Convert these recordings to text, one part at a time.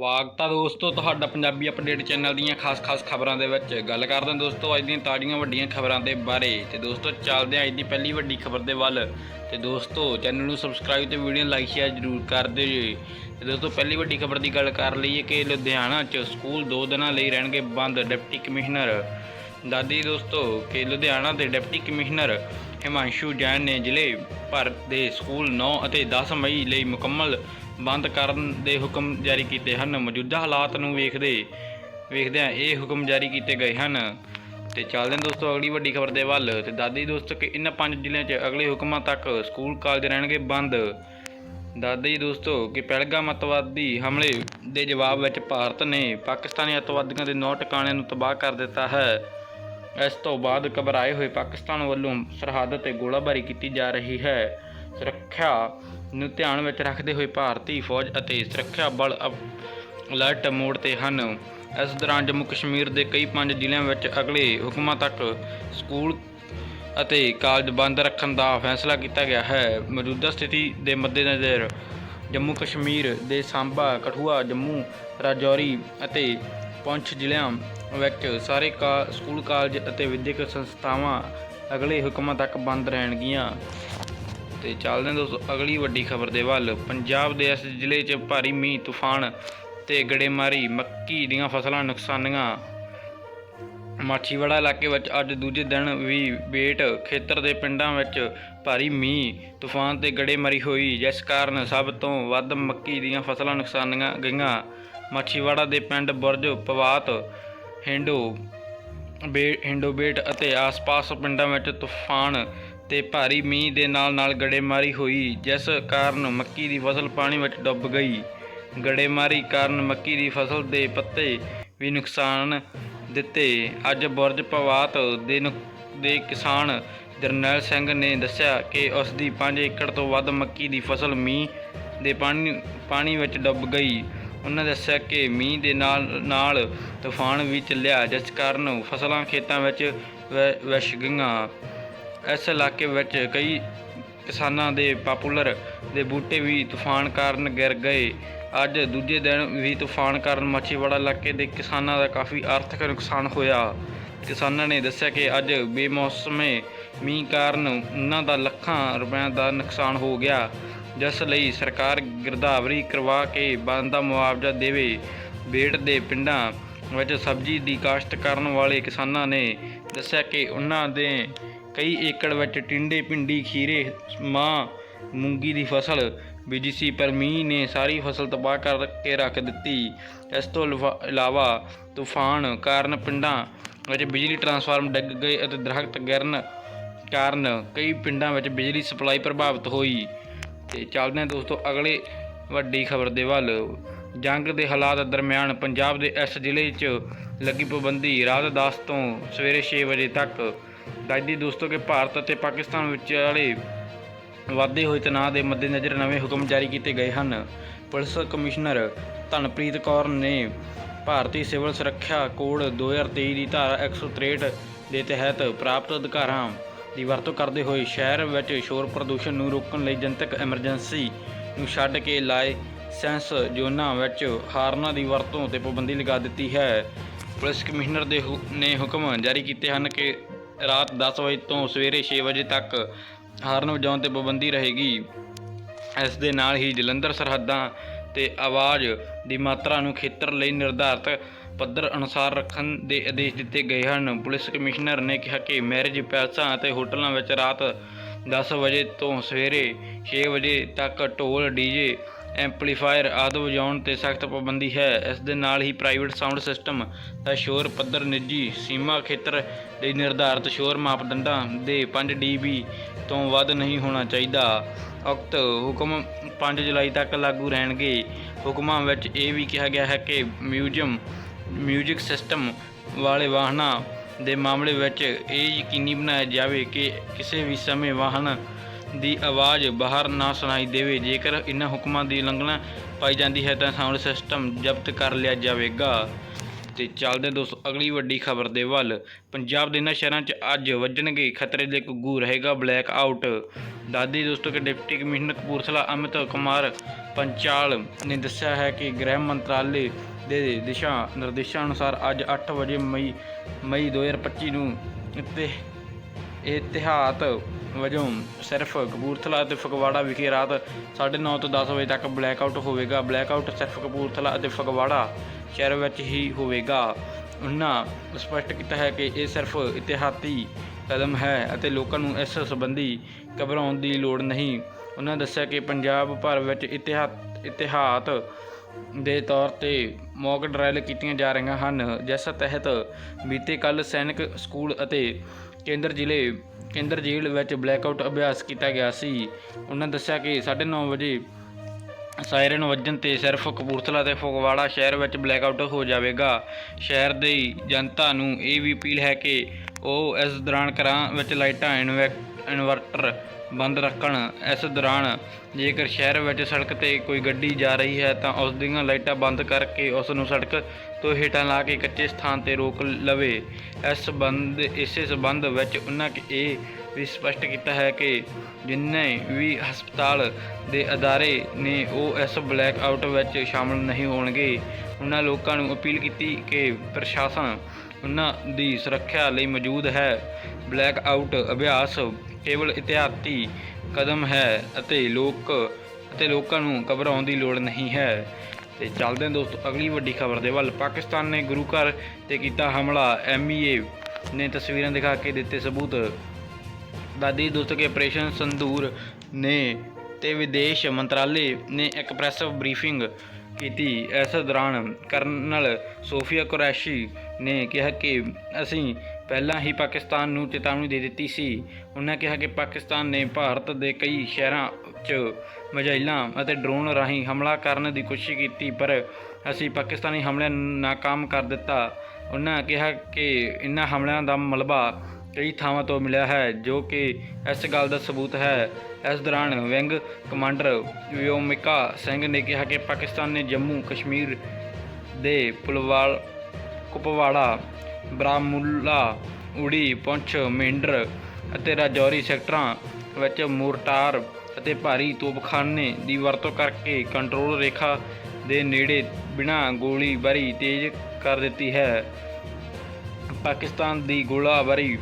ਸਵਾਗਤ ਆ ਦੋਸਤੋ ਤੁਹਾਡਾ ਪੰਜਾਬੀ ਅਪਡੇਟ ਚੈਨਲ ਦੀਆਂ ਖਾਸ-ਖਾਸ ਖਬਰਾਂ ਦੇ ਵਿੱਚ। ਗੱਲ ਕਰਦੇ ਹਾਂ ਦੋਸਤੋ ਅੱਜ ਦੀਆਂ ਤਾਜ਼ੀਆਂ ਵੱਡੀਆਂ ਖਬਰਾਂ ਦੇ ਬਾਰੇ। ਤੇ ਦੋਸਤੋ ਚੱਲਦੇ ਹਾਂ ਅੱਜ ਦੀ ਪਹਿਲੀ ਵੱਡੀ ਖਬਰ ਦੇ ਵੱਲ। ਤੇ ਦੋਸਤੋ ਚੈਨਲ ਨੂੰ ਸਬਸਕ੍ਰਾਈਬ ਤੇ ਵੀਡੀਓ ਲਾਈਕ ਸ਼ੇਅਰ ਜ਼ਰੂਰ ਕਰ ਦਿਓ। ਜੀ ਤੇ ਦੋਸਤੋ ਪਹਿਲੀ ਵੱਡੀ ਖਬਰ ਦੀ ਗੱਲ ਕਰ ਲਈਏ ਕਿ ਲੁਧਿਆਣਾ 'ਚ ਸਕੂਲ 2 ਦਿਨਾਂ ਲਈ ਰਹਿਣਗੇ ਬੰਦ ਡਿਪਟੀ ਕਮਿਸ਼ਨਰ। ਦਾਦੀ ਦੋਸਤੋ ਕਿ ਲੁਧਿਆਣਾ ਦੇ ਡਿਪਟੀ ਕਮਿਸ਼ਨਰ ਹਿਮਾਂਸ਼ੂ ਜੈਨ ਨੇ ਜ਼ਿਲ੍ਹੇ ਭਰ ਦੇ ਸਕੂਲ 9 ਅਤੇ 10 ਮਈ ਲਈ ਮੁਕੰਮਲ ਬੰਦ ਕਰਨ ਦੇ ਹੁਕਮ ਜਾਰੀ ਕੀਤੇ ਹਨ। ਮੌਜੂਦਾ ਹਾਲਾਤ ਨੂੰ ਵੇਖਦੇ, ਵੇਖਦਿਆਂ ਇਹ ਹੁਕਮ ਜਾਰੀ ਕੀਤੇ ਗਏ ਹਨ। ਤੇ ਚੱਲਦੇ ਹਾਂ ਦੋਸਤੋ, ਅਗਲੀ ਵੱਡੀ ਖਬਰ ਦੇ ਵੱਲ। ਤੇ ਦਾਦੀ ਦੋਸਤੋ, ਕਿ ਇਹਨਾਂ ਪੰਜ ਜ਼ਿਲ੍ਹਿਆਂ 'ਚ ਅਗਲੇ ਹੁਕਮਾਂ ਤੱਕ ਸਕੂਲ ਕਾਲਜ ਰਹਿਣਗੇ ਬੰਦ। ਦਾਦੀ ਦੋਸਤੋ, ਕਿ ਪਹਿਲਗਾਮ ਅੱਤਵਾਦੀ ਹਮਲੇ ਦੇ ਜਵਾਬ ਵਿੱਚ ਭਾਰਤ ਨੇ ਪਾਕਿਸਤਾਨੀ ਅੱਤਵਾਦੀਆਂ ਦੇ ਨੌ ਟਿਕਾਣਿਆਂ ਨੂੰ ਤਬਾਹ ਕਰ ਦਿੱਤਾ ਹੈ। ਇਸ ਤੋਂ ਬਾਅਦ ਘਬਰਾਏ ਹੋਏ ਪਾਕਿਸਤਾਨ ਵੱਲੋਂ ਸਰਹੱਦ ਤੇ ਗੋਲਾਬਾਰੀ ਕੀਤੀ ਜਾ ਰਹੀ ਹੈ। ਸੁਰੱਖਿਆ ਨੂੰ ਧਿਆਨ ਵਿੱਚ ਰੱਖਦੇ ਹੋਏ ਭਾਰਤੀ ਫੌਜ ਅਤੇ ਸੁਰੱਖਿਆ ਬਲ ਅਲਰਟ ਮੋਡ ਤੇ ਹਨ। ਇਸ ਦੌਰਾਨ ਜੰਮੂ ਕਸ਼ਮੀਰ ਦੇ ਕਈ ਪੰਜ ਜ਼ਿਲ੍ਹਿਆਂ ਵਿੱਚ ਅਗਲੇ ਹੁਕਮਾਂ ਤੱਕ ਸਕੂਲ ਅਤੇ ਕਾਲਜ ਬੰਦ ਰੱਖਣ ਦਾ ਫੈਸਲਾ ਕੀਤਾ ਗਿਆ ਹੈ। ਮੌਜੂਦਾ ਸਥਿਤੀ ਦੇ ਮੱਦੇਨਜ਼ਰ ਜੰਮੂ ਕਸ਼ਮੀਰ ਦੇ ਸਾਂਬਾ, ਕਠੂਆ, ਜੰਮੂ, ਰਾਜੌਰੀ ਅਤੇ ਪੁੰਛ ਜ਼ਿਲ੍ਹਿਆਂ ਵਿੱਚ ਸਾਰੇ ਕਾ, ਸਕੂਲ, ਕਾਲਜ ਅਤੇ ਵਿਦਿਅਕ ਸੰਸਥਾਵਾਂ ਅਗਲੇ ਹੁਕਮਾਂ ਤੱਕ ਬੰਦ ਰਹਿਣਗੀਆਂ। ਤੇ ਚੱਲਦੇ ਹਾਂ ਦੋਸਤੋ, ਅਗਲੀ ਵੱਡੀ ਖਬਰ ਦੇ ਵੱਲ। ਪੰਜਾਬ ਦੇ ਇਸ ਜ਼ਿਲ੍ਹੇ 'ਚ ਭਾਰੀ ਮੀਂਹ, ਤੂਫਾਨ ਤੇ ਗੜੇਮਾਰੀ, ਮੱਕੀ ਦੀਆਂ ਫਸਲਾਂ ਨੁਕਸਾਨੀਆਂ। ਮਾਛੀਵਾੜਾ ਇਲਾਕੇ ਵਿੱਚ ਅੱਜ ਦੂਜੇ ਦਿਨ ਵੀ ਬੇਟ ਖੇਤਰ ਦੇ ਪਿੰਡਾਂ ਵਿੱਚ ਭਾਰੀ ਮੀਂਹ, ਤੂਫਾਨ ਤੇ ਗੜੇਮਾਰੀ ਹੋਈ, ਜਿਸ ਕਾਰਨ ਸਭ ਤੋਂ ਵੱਧ ਮੱਕੀ ਦੀਆਂ ਫਸਲਾਂ ਨੁਕਸਾਨੀਆਂ ਗਈਆਂ। ਮਾਛੀਵਾੜਾ ਦੇ ਪਿੰਡ ਬੁਰਜ, ਪਵਾਤ, ਹਿੰਡੋ ਬੇ ਹਿੰਡੋ ਬੇਟ ਅਤੇ ਆਸ-ਪਾਸ ਪਿੰਡਾਂ ਵਿੱਚ ਤੂਫਾਨ ਤੇ ਭਾਰੀ ਮੀਂਹ ਦੇ ਨਾਲ-ਨਾਲ ਗੜੇਮਾਰੀ ਹੋਈ, ਜਿਸ ਕਾਰਨ ਮੱਕੀ ਦੀ ਫਸਲ ਪਾਣੀ ਵਿੱਚ ਡੁੱਬ ਗਈ। ਗੜੇਮਾਰੀ ਕਾਰਨ ਮੱਕੀ ਦੀ ਫਸਲ ਦੇ ਪੱਤੇ ਵੀ ਨੁਕਸਾਨ ਦਿੱਤੇ। ਅੱਜ ਬੁਰਜ ਪਵਾਤ ਦੇ ਨੁਕ- ਦੇ ਕਿਸਾਨ ਜਰਨੈਲ ਸਿੰਘ ਨੇ ਦੱਸਿਆ ਕਿ ਉਸ ਦੀ 5 ਏਕੜ ਤੋਂ ਵੱਧ ਮੱਕੀ ਦੀ ਫਸਲ ਮੀਂਹ ਦੇ ਪਾਣੀ ਪਾਣੀ ਵਿੱਚ ਡੁੱਬ ਗਈ। ਉਹਨਾਂ ਦੱਸਿਆ ਕਿ ਮੀਂਹ ਦੇ ਨਾਲ ਨਾਲ ਤੂਫਾਨ ਵੀ ਚੱਲਿਆ, ਜਿਸ ਕਾਰਨ ਫਸਲਾਂ ਖੇਤਾਂ ਵਿੱਚ ਵਹਿ ਵਿਛ ਗਈਆਂ। ਇਸ ਇਲਾਕੇ ਵਿੱਚ ਕਈ ਕਿਸਾਨਾਂ ਦੇ ਪਾਪੂਲਰ ਦੇ ਬੂਟੇ ਵੀ ਤੂਫਾਨ ਕਾਰਨ ਗਿਰ ਗਏ। ਅੱਜ ਦੂਜੇ ਦਿਨ ਵੀ ਤੂਫਾਨ ਕਾਰਨ ਮਾਛੀਵਾੜਾ ਇਲਾਕੇ ਦੇ ਕਿਸਾਨਾਂ ਦਾ ਕਾਫੀ ਆਰਥਿਕ ਨੁਕਸਾਨ ਹੋਇਆ। ਕਿਸਾਨਾਂ ਨੇ ਦੱਸਿਆ ਕਿ ਅੱਜ ਬੇਮੌਸਮੇ ਮੀਂਹ ਕਾਰਨ ਉਹਨਾਂ ਦਾ ਲੱਖਾਂ ਰੁਪਏ ਦਾ ਨੁਕਸਾਨ ਹੋ ਗਿਆ, ਜਿਸ ਲਈ ਸਰਕਾਰ ਗਿਰਦਾਵਰੀ ਕਰਵਾ ਕੇ ਬਣਦਾ ਮੁਆਵਜ਼ਾ ਦੇਵੇ। ਬੇੜ ਦੇ ਪਿੰਡਾਂ ਵਿੱਚ ਸਬਜ਼ੀ ਦੀ ਕਾਸ਼ਤ ਕਰਨ ਵਾਲੇ ਕਿਸਾਨਾਂ ਨੇ ਦੱਸਿਆ ਕਿ ਉਹਨਾਂ ਦੇ ਕਈ ਏਕੜ ਵਿੱਚ ਟਿੰਡੇ, ਭਿੰਡੀ, ਖੀਰੇ, ਮਾਂ, ਮੂੰਗੀ ਦੀ ਫਸਲ ਬੀਜੀ ਸੀ ਪਰ ਮੀਂਹ ਨੇ ਸਾਰੀ ਫਸਲ ਤਬਾਹ ਕਰਕੇ ਰੱਖ ਦਿੱਤੀ। ਇਸ ਤੋਂ ਇਲਵਾ- ਇਲਾਵਾ ਤੂਫਾਨ ਕਾਰਨ ਪਿੰਡਾਂ ਵਿੱਚ ਬਿਜਲੀ ਟਰਾਂਸਫਾਰਮ ਡਿੱਗ ਗਏ ਅਤੇ ਦਰਖਤ ਗਿਰਨ ਕਾਰਨ ਕਈ ਪਿੰਡਾਂ ਵਿੱਚ ਬਿਜਲੀ ਸਪਲਾਈ ਪ੍ਰਭਾਵਿਤ ਹੋਈ। ਤੇ ਚੱਲਦੇ ਹਾਂ ਦੋਸਤੋ, ਅਗਲੇ ਵੱਡੀ ਖਬਰ ਦੇ ਵੱਲ। ਜੰਗ ਦੇ ਹਾਲਾਤ ਦਰਮਿਆਨ ਪੰਜਾਬ ਦੇ ਇਸ ਜ਼ਿਲ੍ਹੇ 'ਚ ਲੱਗੀ ਪਾਬੰਦੀ ਰਾਤ 10 ਤੋਂ ਸਵੇਰੇ 6 ਵਜੇ ਤੱਕ। ਦਾਦੀ ਦੋਸਤੋ ਕਿ ਭਾਰਤ ਅਤੇ ਪਾਕਿਸਤਾਨ ਵਿਚਾਲੇ ਵਾਧੇ ਹੋਏ ਤਣਾਅ ਦੇ ਮੱਦੇਨਜ਼ਰ ਨਵੇਂ ਹੁਕਮ ਜਾਰੀ ਕੀਤੇ ਗਏ ਹਨ। ਪੁਲਿਸ ਕਮਿਸ਼ਨਰ ਧਨਪ੍ਰੀਤ ਕੌਰ ਨੇ ਭਾਰਤੀ ਸਿਵਲ ਸੁਰੱਖਿਆ ਕੋਡ 2023 ਦੀ ਧਾਰਾ 163 ਦੇ ਤਹਿਤ ਪ੍ਰਾਪਤ ਅਧਿਕਾਰਾਂ ਦੀ ਵਰਤੋਂ ਕਰਦੇ ਹੋਏ ਸ਼ਹਿਰ ਵਿੱਚ ਸ਼ੋਰ ਪ੍ਰਦੂਸ਼ਣ ਨੂੰ ਰੋਕਣ ਲਈ ਜਨਤਕ ਐਮਰਜੈਂਸੀ ਨੂੰ ਛੱਡ ਕੇ ਲਾਏ ਸੈਂਸ ਜ਼ੋਨਾਂ ਵਿੱਚ ਹਾਰਨਾਂ ਦੀ ਵਰਤੋਂ ਤੇ ਪਾਬੰਦੀ ਲਗਾ ਦਿੱਤੀ ਹੈ। ਪੁਲਿਸ ਕਮਿਸ਼ਨਰ ਦੇ ਹੁ- ਨੇ ਹੁਕਮ ਜਾਰੀ ਕੀਤੇ ਹਨ ਕਿ ਰਾਤ 10 ਵਜੇ ਤੋਂ ਸਵੇਰੇ 6 ਵਜੇ ਤੱਕ ਹਾਰਨ ਵਜਾਉਣ ਤੇ ਪਾਬੰਦੀ ਰਹੇਗੀ। ਇਸ ਦੇ ਨਾਲ ਹੀ ਜਲੰਧਰ ਸਰਹੱਦਾਂ ਤੇ ਆਵਾਜ਼ ਦੀ ਮਾਤਰਾ ਨੂੰ ਖੇਤਰ ਲਈ ਨਿਰਧਾਰਤ ਪੱਧਰ ਅਨੁਸਾਰ ਰੱਖਣ ਦੇ ਆਦੇਸ਼ ਦਿੱਤੇ ਗਏ ਹਨ। ਪੁਲਿਸ ਕਮਿਸ਼ਨਰ ਨੇ ਕਿਹਾ ਕਿ ਮੈਰਿਜ ਪੈਲਸਾਂ ਅਤੇ ਹੋਟਲਾਂ ਵਿੱਚ ਰਾਤ 10 ਵਜੇ ਤੋਂ ਸਵੇਰੇ 6 ਵਜੇ ਤੱਕ ਢੋਲ ਡੀਜੇ ਐਂਪਲੀਫਾਇਰ ਆਦਿ ਵਜਾਉਣ ਤੇ ਸਖਤ ਪਾਬੰਦੀ ਹੈ। ਇਸ ਦੇ ਨਾਲ ਹੀ ਪ੍ਰਾਈਵੇਟ ਸਾਊਂਡ ਸਿਸਟਮ ਦਾ ਸ਼ੋਰ ਪੱਧਰ ਨਿੱਜੀ ਸੀਮਾ ਖੇਤਰ ਲਈ ਨਿਰਧਾਰਤ ਸ਼ੋਰ ਮਾਪਦੰਡਾਂ ਦੇ 5 dB ਤੋਂ ਵੱਧ ਨਹੀਂ ਹੋਣਾ ਚਾਹੀਦਾ। ਉਕਤ ਹੁਕਮ 5 ਜੁਲਾਈ ਤੱਕ ਲਾਗੂ ਰਹਿਣਗੇ। ਹੁਕਮਾਂ ਵਿੱਚ ਇਹ ਵੀ ਕਿਹਾ ਗਿਆ ਹੈ ਕਿ ਮਿਊਜ਼ੀਅਮ, ਮਿਊਜ਼ਿਕ ਸਿਸਟਮ ਵਾਲੇ ਵਾਹਨਾਂ ਦੇ ਮਾਮਲੇ ਵਿੱਚ ਇਹ ਯਕੀਨੀ ਬਣਾਇਆ ਜਾਵੇ ਕਿ ਕਿਸੇ ਵੀ ਸਮੇਂ ਵਾਹਨ ਦੀ ਆਵਾਜ਼ ਬਾਹਰ ਨਾ ਸੁਣਾਈ ਦੇਵੇ। ਜੇਕਰ ਇਨ੍ਹਾਂ ਹੁਕਮਾਂ ਦੀ ਉਲੰਘਣਾ ਪਾਈ ਜਾਂਦੀ ਹੈ, ਤਾਂ ਸਾਊਂਡ ਸਿਸਟਮ ਜ਼ਬਤ ਕਰ ਲਿਆ ਜਾਵੇਗਾ। ਤੇ ਚੱਲਦੇ ਦੋਸਤੋ, ਅਗਲੀ ਵੱਡੀ ਖਬਰ ਦੇ ਵੱਲ। ਪੰਜਾਬ ਦੇ ਇਹਨਾਂ ਸ਼ਹਿਰਾਂ 'ਚ ਅੱਜ ਵੱਜਣਗੇ ਖਤਰੇ ਦੇ ਘੁੱਗੂ, ਰਹੇਗਾ ਬਲੈਕ ਆਊਟ। ਦਾਦੀ ਦੋਸਤੋ ਕਿ ਡਿਪਟੀ ਕਮਿਸ਼ਨਰ ਕਪੂਰਥਲਾ ਅਮਿਤ ਕੁਮਾਰ ਪੰਚਾਲ ਨੇ ਦੱਸਿਆ ਹੈ ਕਿ ਗ੍ਰਹਿ ਮੰਤਰਾਲੇ ਦੇ ਦਿਸ਼ਾ ਨਿਰਦੇਸ਼ਾਂ ਅਨੁਸਾਰ ਅੱਜ 8 ਵਜੇ ਮਈ ਮਈ 2025 ਨੂੰ ਇੱਥੇ ਇਤਿਹਾਤ ਵਜੋਂ ਸਿਰਫ ਕਪੂਰਥਲਾ ਅਤੇ ਫਗਵਾੜਾ ਵਿਖੇ ਰਾਤ 9:30 ਤੋਂ 10 ਵਜੇ ਤੱਕ ਬਲੈਕ ਆਊਟ ਹੋਵੇਗਾ। ਬਲੈਕ ਆਊਟ ਸਿਰਫ ਕਪੂਰਥਲਾ ਅਤੇ ਫਗਵਾੜਾ ਸ਼ਹਿਰ ਵਿੱਚ ਹੀ ਹੋਵੇਗਾ। ਉਹਨਾਂ ਸਪਸ਼ਟ ਕੀਤਾ ਹੈ ਕਿ ਇਹ ਸਿਰਫ ਇਤਿਹਾਤੀ ਕਦਮ ਹੈ ਅਤੇ ਲੋਕਾਂ ਨੂੰ ਇਸ ਸੰਬੰਧੀ ਘਬਰਾਉਣ ਦੀ ਲੋੜ ਨਹੀਂ। ਉਹਨਾਂ ਦੱਸਿਆ ਕਿ ਪੰਜਾਬ ਭਰ ਵਿੱਚ ਇਤਿਹਾਤ ਇਤਿਹਾਤ ਦੇ ਤੌਰ ਤੇ ਮੌਕ ਡਰਾਇਲ ਕੀਤੀਆਂ ਜਾ ਰਹੀਆਂ ਹਨ। ਜਿਸ ਤਹਿਤ ਬੀਤੇ ਕੱਲ ਸੈਨਿਕ ਸਕੂਲ ਅਤੇ ਕੇਂਦਰ ਜ਼ਿਲ੍ਹੇ ਕੇਂਦਰ ਜੇਲ੍ਹ ਵਿੱਚ ਬਲੈਕਆਊਟ ਅਭਿਆਸ ਕੀਤਾ ਗਿਆ ਸੀ। ਉਹਨਾਂ ਦੱਸਿਆ ਕਿ 9:30 ਵਜੇ ਸਾਇਰਨ ਵੱਜਣ ਤੇ ਸਿਰਫ ਕਪੂਰਥਲਾ ਤੇ ਫਗਵਾੜਾ ਸ਼ਹਿਰ ਵਿੱਚ ਬਲੈਕਆਊਟ ਹੋ ਜਾਵੇਗਾ। ਸ਼ਹਿਰ ਦੀ ਜਨਤਾ ਨੂੰ ਇਹ ਵੀ ਅਪੀਲ ਹੈ ਕਿ ਉਹ ਇਸ ਦੌਰਾਨ ਘਰਾਂ ਵਿੱਚ ਲਾਈਟਾਂ, ਇਨਵੈ- ਇਨਵਰਟਰ ਬੰਦ ਰੱਖਣ ਇਸ ਦੌਰਾਨ ਜੇਕਰ ਸ਼ਹਿਰ ਵਿੱਚ ਸੜਕ ਤੇ ਕੋਈ ਗੱਡੀ ਜਾ ਰਹੀ ਹੈ ਤਾਂ ਉਸ ਦੀਆਂ ਲਾਈਟਾਂ ਬੰਦ ਕਰਕੇ ਉਸ ਨੂੰ ਸੜਕ ਤੋਂ ਹੇਠਾਂ ਲਾ ਕੇ ਕੱਚੇ ਸਥਾਨ ਤੇ ਰੋਕ ਲਵੇ। ਇਸ ਸੰਬੰਧ, ਇਸੇ ਸੰਬੰਧ ਵਿੱਚ ਉਹਨਾਂ ਇਹ ਵੀ ਸਪਸ਼ਟ ਕੀਤਾ ਹੈ ਕਿ ਜਿੰਨੇ ਵੀ ਹਸਪਤਾਲ ਦੇ ਅਦਾਰੇ ਨੇ ਉਹ ਇਸ ਬਲੈਕ ਆਊਟ ਵਿੱਚ ਸ਼ਾਮਲ ਨਹੀਂ ਹੋਣਗੇ। ਉਹਨਾਂ ਲੋਕਾਂ ਨੂੰ ਅਪੀਲ ਕੀਤੀ ਕਿ ਪ੍ਰਸ਼ਾਸਨ ਉਹਨਾਂ ਦੀ ਸੁਰੱਖਿਆ ਲਈ ਮੌਜੂਦ ਹੈ। ਬਲੈਕ ਆਊਟ ਅਭਿਆਸ ਕੇਵਲ ਇਤਿਹਾਤੀ ਕਦਮ ਹੈ ਅਤੇ ਲੋਕ ਅਤੇ ਲੋਕਾਂ ਨੂੰ ਘਬਰਾਉਣ ਦੀ ਲੋੜ ਨਹੀਂ ਹੈ। ਤੇ ਚੱਲਦੇ ਹਾਂ ਦੋਸਤੋ, ਅਗਲੀ ਵੱਡੀ ਖਬਰ ਦੇ ਵੱਲ। ਪਾਕਿਸਤਾਨ ਨੇ ਗੁਰੂ ਘਰ ਤੇ ਕੀਤਾ ਹਮਲਾ। ਐਮਈਏ ਨੇ ਤਸਵੀਰਾਂ ਦਿਖਾ ਕੇ ਦਿੱਤੇ ਸਬੂਤ। ਦਾਦੀ ਦੋਸਤੋ ਕੇ ਆਪਰੇਸ਼ਨ ਸੰਦੂਰ ਨੇ ਤੇ ਵਿਦੇਸ਼ ਮੰਤਰਾਲੇ ਨੇ ਇੱਕ ਪ੍ਰੈਸ ਬਰੀਫਿੰਗ ਕੀਤੀ। ਇਸ ਦੌਰਾਨ ਕਰਨਲ ਸੋਫੀਆ ਕੁਰੈਸ਼ੀ ਨੇ ਕਿਹਾ ਕਿ ਅਸੀਂ ਪਹਿਲਾਂ ਹੀ ਪਾਕਿਸਤਾਨ ਨੂੰ ਚੇਤਾਵਨੀ ਦੇ ਦਿੱਤੀ ਸੀ। ਉਹਨਾਂ ਕਿਹਾ ਕਿ ਪਾਕਿਸਤਾਨ ਨੇ ਭਾਰਤ ਦੇ ਕਈ ਸ਼ਹਿਰਾਂ 'ਚ ਮਜ਼ਾਇਲਾਂ ਅਤੇ ਡਰੋਨ ਰਾਹੀਂ ਹਮਲਾ ਕਰਨ ਦੀ ਕੋਸ਼ਿਸ਼ ਕੀਤੀ, ਪਰ ਅਸੀਂ ਪਾਕਿਸਤਾਨੀ ਹਮਲਿਆਂ ਨੂੰ ਨਾਕਾਮ ਕਰ ਦਿੱਤਾ। ਉਹਨਾਂ ਕਿਹਾ ਕਿ ਇਨ੍ਹਾਂ ਹਮਲਿਆਂ ਦਾ ਮਲਬਾ ਕਈ ਥਾਵਾਂ ਤੋਂ ਮਿਲਿਆ ਹੈ, ਜੋ ਕਿ ਇਸ ਗੱਲ ਦਾ ਸਬੂਤ ਹੈ। ਇਸ ਦੌਰਾਨ ਵਿੰਗ ਕਮਾਂਡਰ ਵਿਓਮਿਕਾ ਸਿੰਘ ਨੇ ਕਿਹਾ ਕਿ ਪਾਕਿਸਤਾਨ ਨੇ ਜੰਮੂ ਕਸ਼ਮੀਰ ਦੇ ਪੁਲਵਾਲ, ਕੁਪਵਾੜਾ, ਬਰਾਮੁੱਲਾ, ਉੜੀ, ਪੁੰਛ ਮੇਂਡਰ ਅਤੇ ਰਾਜੌਰੀ ਸੈਕਟਰਾਂ ਵਿੱਚ ਮੋਰਟਾਰ ਅਤੇ ਭਾਰੀ ਤੋਪਖਾਨੇ ਦੀ ਵਰਤੋਂ ਕਰਕੇ ਕੰਟਰੋਲ ਰੇਖਾ ਦੇ ਨੇੜੇ ਬਿਨਾਂ ਗੋਲੀਬਾਰੀ ਤੇਜ਼ ਕਰ ਦਿੱਤੀ ਹੈ। ਪਾਕਿਸਤਾਨ ਦੀ ਗੋਲਾਬਾਰੀ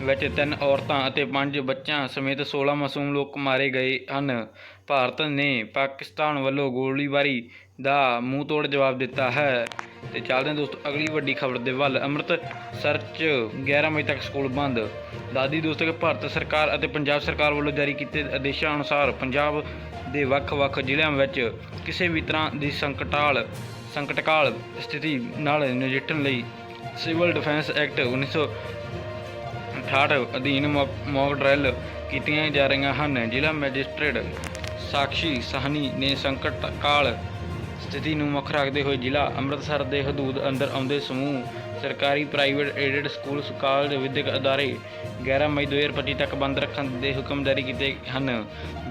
ਵਿੱਚ ਤਿੰਨ ਔਰਤਾਂ ਅਤੇ ਪੰਜ ਬੱਚਿਆਂ ਸਮੇਤ 16 ਮਾਸੂਮ ਲੋਕ ਮਾਰੇ ਗਏ ਹਨ। ਭਾਰਤ ਨੇ ਪਾਕਿਸਤਾਨ ਵੱਲੋਂ ਗੋਲੀਬਾਰੀ ਦਾ ਮੂੰਹ ਤੋੜ ਜਵਾਬ ਦਿੱਤਾ ਹੈ। ਤੇ ਚੱਲਦੇ ਹਾਂ ਦੋਸਤੋ, ਅਗਲੀ ਵੱਡੀ ਖਬਰ ਦੇ ਵੱਲ। ਅੰਮ੍ਰਿਤਸਰ 'ਚ 11 ਵਜੇ ਤੱਕ ਸਕੂਲ ਬੰਦ। ਦਾਦੀ ਦੋਸਤੋ ਕਿ ਭਾਰਤ ਸਰਕਾਰ ਅਤੇ ਪੰਜਾਬ ਸਰਕਾਰ ਵੱਲੋਂ ਜਾਰੀ ਕੀਤੇ ਆਦੇਸ਼ਾਂ ਅਨੁਸਾਰ ਪੰਜਾਬ ਦੇ ਵੱਖ-ਵੱਖ ਜ਼ਿਲ੍ਹਿਆਂ ਵਿੱਚ ਕਿਸੇ ਵੀ ਤਰ੍ਹਾਂ ਦੀ ਸੰਕਟਾਲ, ਸੰਕਟਕਾਲ ਸਥਿਤੀ ਨਾਲ ਨਜਿੱਠਣ ਲਈ ਸਿਵਲ ਡਿਫੈਂਸ ਐਕਟ 1968 ਅਧੀਨ ਮੌਕ ਡਰਿਲ ਕੀਤੀਆਂ ਜਾ ਰਹੀਆਂ ਹਨ। ਜ਼ਿਲ੍ਹਾ ਮੈਜਿਸਟ੍ਰੇਟ ਸਾਕਸ਼ੀ ਸਾਹਨੀ ਨੇ ਸੰਕਟ ਕਾਲ ਸਥਿਤੀ ਨੂੰ ਮੁੱਖ ਰੱਖਦੇ ਹੋਏ ਜ਼ਿਲ੍ਹਾ ਅੰਮ੍ਰਿਤਸਰ ਦੇ ਹਦੂਦ ਅੰਦਰ ਆਉਂਦੇ ਸਮੂਹ ਸਰਕਾਰੀ ਪ੍ਰਾਈਵੇਟ ਏਡਡ ਸਕੂਲ ਕਾਲਜ ਵਿਦਿਅਕ ਅਦਾਰੇ 11 ਮਈ 2025 ਤੱਕ ਬੰਦ ਰੱਖਣ ਦੇ ਹੁਕਮ ਜਾਰੀ ਕੀਤੇ ਹਨ।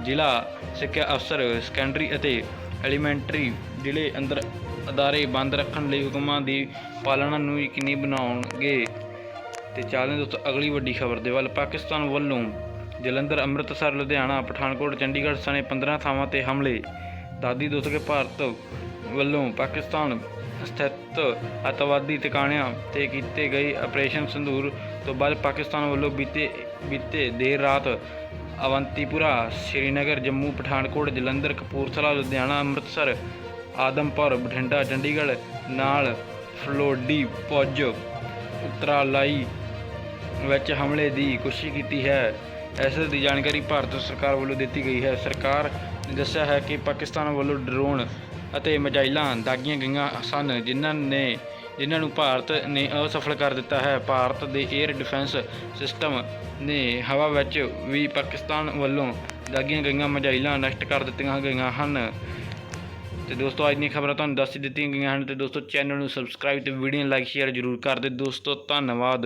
ਜ਼ਿਲ੍ਹਾ ਸਿੱਖਿਆ ਅਫਸਰ ਸੈਕੰਡਰੀ ਅਤੇ ਐਲੀਮੈਂਟਰੀ ਜ਼ਿਲ੍ਹੇ ਅੰਦਰ ਅਦਾਰੇ ਬੰਦ ਰੱਖਣ ਲਈ ਹੁਕਮਾਂ ਦੀ ਪਾਲਣਾ ਨੂੰ ਯਕੀਨੀ ਬਣਾਉਣਗੇ। ਤੇ ਚੱਲਦੇ ਹਾਂ ਦੋਸਤੋ ਅਗਲੀ ਵੱਡੀ ਖਬਰ ਦੇ ਵੱਲ ਪਾਕਿਸਤਾਨ ਵੱਲੋਂ ਜਲੰਧਰ, ਅੰਮ੍ਰਿਤਸਰ, ਲੁਧਿਆਣਾ, ਪਠਾਨਕੋਟ, ਚੰਡੀਗੜ੍ਹ ਸਣੇ 15 ਥਾਵਾਂ ਤੇ ਹਮਲੇ। ਦਾਦੀ ਦੋਸਤੋ ਕਿ ਭਾਰਤ ਵੱਲੋਂ ਪਾਕਿਸਤਾਨ ਸਥਿਤ ਅੱਤਵਾਦੀ ਟਿਕਾਣਿਆਂ ਤੇ ਕੀਤੇ ਗਏ ਆਪਰੇਸ਼ਨ ਸੰਧੂਰ ਤੋਂ ਬਾਅਦ ਪਾਕਿਸਤਾਨ ਵੱਲੋਂ ਬੀਤੇ ਬੀਤੇ ਦੇਰ ਰਾਤ ਅਵੰਤੀਪੁਰਾ, ਸ਼੍ਰੀਨਗਰ, ਜੰਮੂ, ਪਠਾਨਕੋਟ, ਜਲੰਧਰ, ਕਪੂਰਥਲਾ, ਲੁਧਿਆਣਾ, ਅੰਮ੍ਰਿਤਸਰ, ਆਦਮਪੁਰ, ਬਠਿੰਡਾ, ਚੰਡੀਗੜ੍ਹ ਨਾਲ ਫਲੋਡੀ ਪੁੱਜ ਉਤਰਾਲਾਈ ਵਿੱਚ ਹਮਲੇ ਦੀ ਕੋਸ਼ਿਸ਼ ਕੀਤੀ ਹੈ। ਇਸ ਦੀ ਜਾਣਕਾਰੀ ਭਾਰਤ ਸਰਕਾਰ ਵੱਲੋਂ ਦਿੱਤੀ ਗਈ ਹੈ। ਸਰਕਾਰ ਨੇ ਦੱਸਿਆ ਹੈ ਕਿ ਪਾਕਿਸਤਾਨ ਵੱਲੋਂ ਡਰੋਨ ਅਤੇ ਮਜਾਈਲਾਂ ਦਾਗੀਆਂ ਗਈਆਂ ਸਨ, ਜਿਨ੍ਹਾਂ ਨੇ ਜਿਨ੍ਹਾਂ ਨੂੰ ਭਾਰਤ ਨੇ ਅਸਫਲ ਕਰ ਦਿੱਤਾ ਹੈ। ਭਾਰਤ ਦੇ 에ਅਰ ਡਿਫੈਂਸ ਸਿਸਟਮ ਨੇ ਹਵਾ ਵਿੱਚ ਵੀ ਪਾਕਿਸਤਾਨ ਵੱਲੋਂ ਦਾਗੀਆਂ ਗਈਆਂ ਮਜਾਈਲਾਂ ਨਸ਼ਟ ਕਰ ਦਿੱਤੀਆਂ ਗਈਆਂ ਹਨ। ਤੇ ਦੋਸਤੋ, ਅੱਜ ਦੀਆਂ ਖਬਰਾਂ ਤੁਹਾਨੂੰ ਦੱਸ ਦਿੱਤੀਆਂ ਗਈਆਂ ਹਨ। ਤੇ ਦੋਸਤੋ ਚੈਨਲ ਨੂੰ ਸਬਸਕ੍ਰਾਈਬ ਤੇ ਵੀਡੀਓ ਲਾਈਕ ਸ਼ੇਅਰ ਜ਼ਰੂਰ ਕਰ ਦਿਓ। ਦੋਸਤੋ, ਧੰਨਵਾਦ।